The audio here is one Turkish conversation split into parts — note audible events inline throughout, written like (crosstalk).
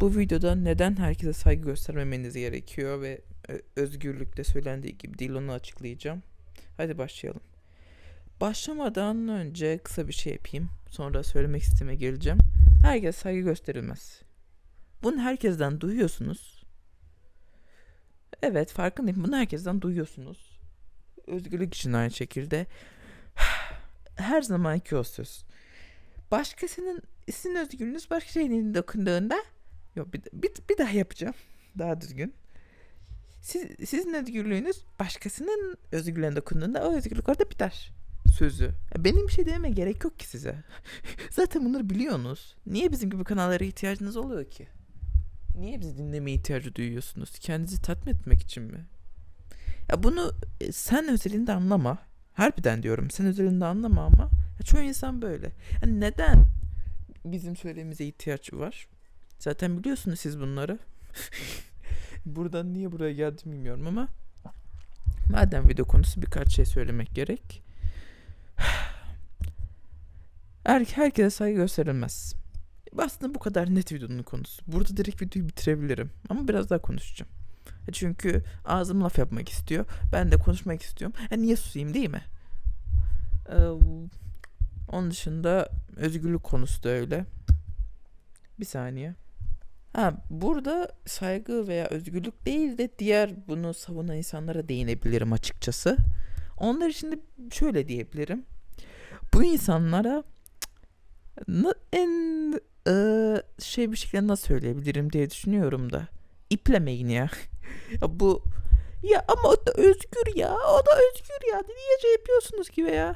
Bu videoda neden herkese saygı göstermemeniz gerekiyor ve e, özgürlükte söylendiği gibi değil onu açıklayacağım. Hadi başlayalım. Başlamadan önce kısa bir şey yapayım. Sonra söylemek istediğime geleceğim. Herkes saygı gösterilmez. Bunu herkesten duyuyorsunuz. Evet farkındayım. Bunu herkesten duyuyorsunuz. Özgürlük için aynı şekilde. (sighs) Her zamanki o söz. Başkasının sizin özgürlüğünüz başka şeyin dokunduğunda Yok bir, bir, bir daha yapacağım. Daha düzgün. Siz, sizin özgürlüğünüz başkasının özgürlüğüne dokunduğunda o özgürlük orada biter. Sözü. Benim bir şey dememe gerek yok ki size. (laughs) Zaten bunları biliyorsunuz. Niye bizim gibi kanallara ihtiyacınız oluyor ki? Niye bizi dinlemeye ihtiyacı duyuyorsunuz? Kendinizi tatmin etmek için mi? Ya bunu e, sen özelinde anlama. Harbiden diyorum sen özelinde anlama ama ya çoğu insan böyle. Yani neden bizim söylememize ihtiyaç var? Zaten biliyorsunuz siz bunları. (laughs) Buradan niye buraya geldim bilmiyorum ama madem video konusu birkaç şey söylemek gerek. (sighs) Her, herkese saygı gösterilmez. Aslında bu kadar net videonun konusu. Burada direkt videoyu bitirebilirim. Ama biraz daha konuşacağım. E Çünkü ağzım laf yapmak istiyor. Ben de konuşmak istiyorum. E niye susayım değil mi? Ee, onun dışında özgürlük konusu da öyle. Bir saniye. Ha, burada saygı veya özgürlük değil de diğer bunu savunan insanlara değinebilirim açıkçası. Onlar için de şöyle diyebilirim. Bu insanlara en e, şey bir şekilde nasıl söyleyebilirim diye düşünüyorum da. İplemeyin ya. (laughs) ya bu ya ama o da özgür ya. O da özgür ya. Niye şey yapıyorsunuz gibi ya?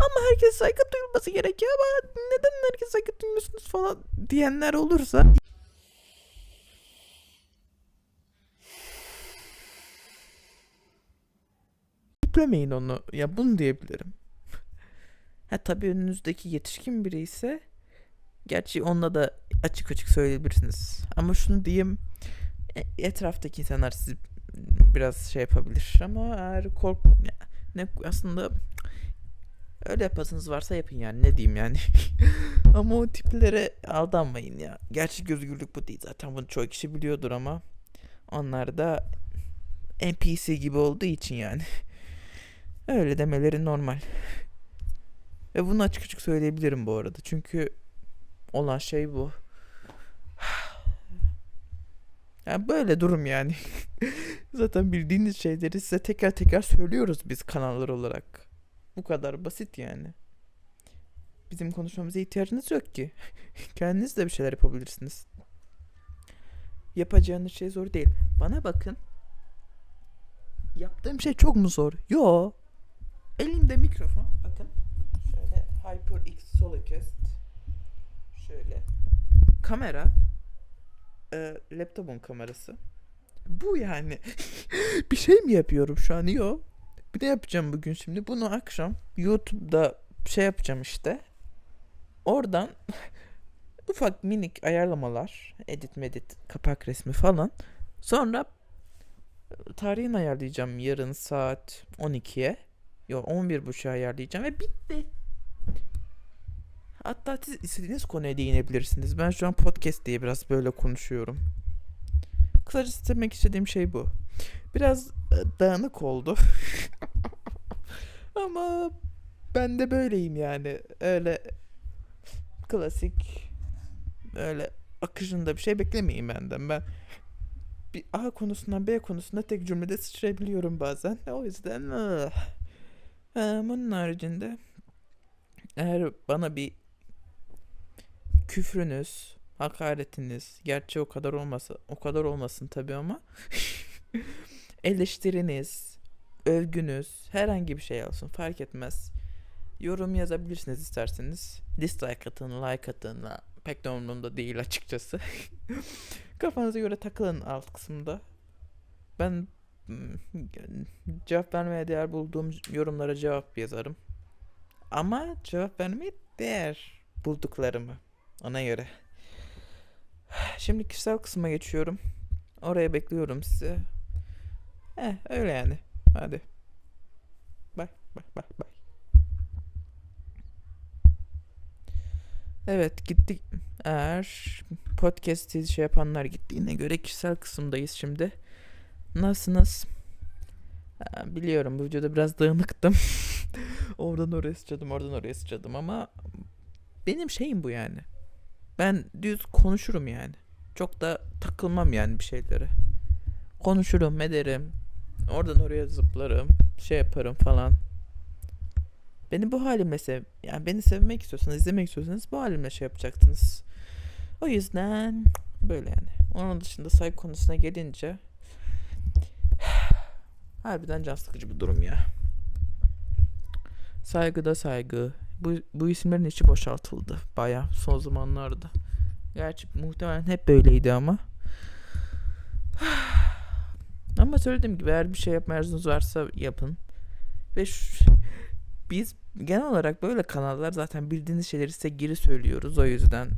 Ama herkes saygı duyulması gerekiyor ama neden herkes saygı duymuyorsunuz falan diyenler olursa İplemeyin onu. Ya bunu diyebilirim. Ha tabii önünüzdeki yetişkin biri ise gerçi onunla da açık açık söyleyebilirsiniz. Ama şunu diyeyim e- etraftaki insanlar sizi biraz şey yapabilir ama eğer kork ne aslında öyle yapasınız varsa yapın yani ne diyeyim yani. (laughs) ama o tiplere aldanmayın ya. Gerçek özgürlük bu değil zaten bunu çoğu kişi biliyordur ama onlar da NPC gibi olduğu için yani. (laughs) Öyle demeleri normal. Ve bunu açık açık söyleyebilirim bu arada. Çünkü olan şey bu. (sighs) Yani böyle durum yani. (laughs) Zaten bildiğiniz şeyleri size tekrar tekrar söylüyoruz biz kanallar olarak. Bu kadar basit yani. Bizim konuşmamıza ihtiyacınız yok ki. (laughs) Kendiniz de bir şeyler yapabilirsiniz. Yapacağınız şey zor değil. Bana bakın. Yaptığım şey çok mu zor? Yo. Elimde mikrofon. Bakın. Şöyle HyperX Solecast. Şöyle. Kamera. Ee, laptopun kamerası. Bu yani. (laughs) bir şey mi yapıyorum şu an? Yo. Bir de yapacağım bugün şimdi. Bunu akşam YouTube'da şey yapacağım işte. Oradan (laughs) ufak minik ayarlamalar, edit medit, kapak resmi falan. Sonra tarihini ayarlayacağım yarın saat 12'ye. Yok 11.30'a ayarlayacağım ve bitti. Hatta siz istediğiniz konuya değinebilirsiniz. Ben şu an podcast diye biraz böyle konuşuyorum. Kısacası demek istediğim şey bu. Biraz e, dağınık oldu. (laughs) Ama ben de böyleyim yani. Öyle klasik öyle akışında bir şey beklemeyin benden. Ben bir A konusundan B konusuna tek cümlede sıçrayabiliyorum bazen. O yüzden ah. Bunun haricinde eğer bana bir küfrünüz, hakaretiniz, gerçi o kadar olmasa, o kadar olmasın tabii ama (laughs) eleştiriniz, övgünüz, herhangi bir şey olsun fark etmez. Yorum yazabilirsiniz isterseniz. Dislike atın, like atın. Pek de umurumda değil açıkçası. (laughs) Kafanıza göre takılın alt kısımda. Ben cevap vermeye değer bulduğum yorumlara cevap yazarım. Ama cevap vermeye değer bulduklarımı. Ona göre. Şimdi kişisel kısma geçiyorum. Oraya bekliyorum sizi. Eh öyle yani. Hadi. Bye bye bye bye. Evet gittik. Eğer podcast'i şey yapanlar gittiğine göre kişisel kısımdayız şimdi. Nasılsınız? Ha, biliyorum bu videoda biraz dağınıktım. (laughs) oradan oraya sıçradım, oradan oraya sıçradım ama benim şeyim bu yani. Ben düz konuşurum yani. Çok da takılmam yani bir şeylere. Konuşurum, ederim. Oradan oraya zıplarım, şey yaparım falan. Beni bu halimle sev... Yani beni sevmek istiyorsanız, izlemek istiyorsanız bu halimle şey yapacaktınız. O yüzden böyle yani. Onun dışında saygı konusuna gelince harbiden can sıkıcı bir durum ya. Saygıda saygı. Bu, bu isimlerin içi boşaltıldı baya son zamanlarda. Gerçi muhtemelen hep böyleydi ama. (sighs) Ama söylediğim gibi eğer bir şey yapma arzunuz varsa yapın. Ve şu- biz genel olarak böyle kanallar zaten bildiğiniz şeyleri size geri söylüyoruz. O yüzden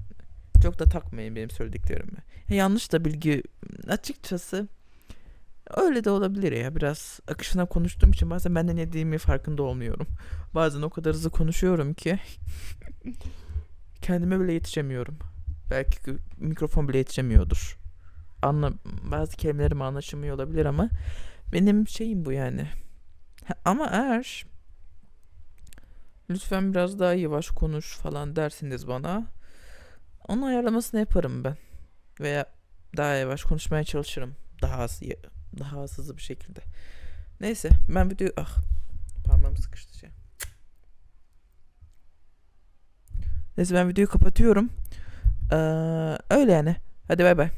çok da takmayın benim söylediklerimi. Ya yanlış da bilgi açıkçası öyle de olabilir ya. Biraz akışına konuştuğum için bazen ben de ne dediğimi farkında olmuyorum. Bazen o kadar hızlı konuşuyorum ki kendime bile yetişemiyorum. Belki mikrofon bile yetişemiyordur. Anla bazı kelimelerim anlaşılmıyor olabilir ama benim şeyim bu yani. Ha, ama eğer lütfen biraz daha yavaş konuş falan dersiniz bana. Onun ayarlamasını yaparım ben. Veya daha yavaş konuşmaya çalışırım. Daha az daha az hızlı bir şekilde. Neyse ben videoyu ah parmağım sıkıştı şey. Neyse ben videoyu kapatıyorum. Ee, öyle yani. Hadi bay bay.